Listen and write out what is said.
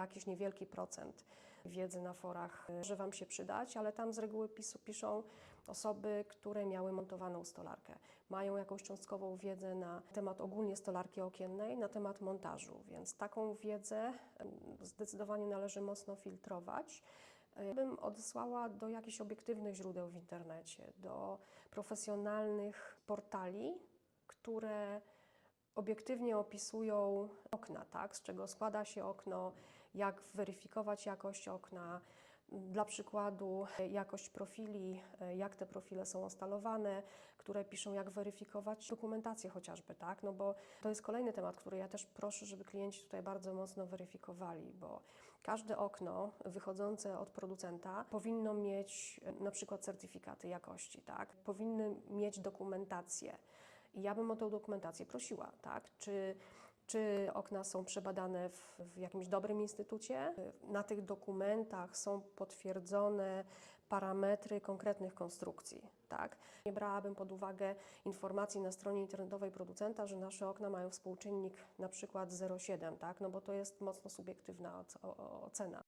jakiś niewielki procent wiedzy na forach y, może Wam się przydać, ale tam z reguły pisu, piszą osoby, które miały montowaną stolarkę. Mają jakąś cząstkową wiedzę na temat ogólnie stolarki okiennej, na temat montażu, więc taką wiedzę y, zdecydowanie należy mocno filtrować. Y, Bym odesłała do jakichś obiektywnych źródeł w internecie, do profesjonalnych portali, które obiektywnie opisują okna, tak? z czego składa się okno, jak weryfikować jakość okna. Dla przykładu jakość profili, jak te profile są instalowane, które piszą jak weryfikować dokumentację chociażby, tak? No bo to jest kolejny temat, który ja też proszę, żeby klienci tutaj bardzo mocno weryfikowali, bo każde okno wychodzące od producenta powinno mieć e, na przykład certyfikaty jakości, tak? Powinny mieć dokumentację. I ja bym o tą dokumentację prosiła, tak? Czy, czy okna są przebadane w, w jakimś dobrym instytucie? Na tych dokumentach są potwierdzone parametry konkretnych konstrukcji, tak? Nie brałabym pod uwagę informacji na stronie internetowej producenta, że nasze okna mają współczynnik na przykład 0,7, tak? No bo to jest mocno subiektywna ocena.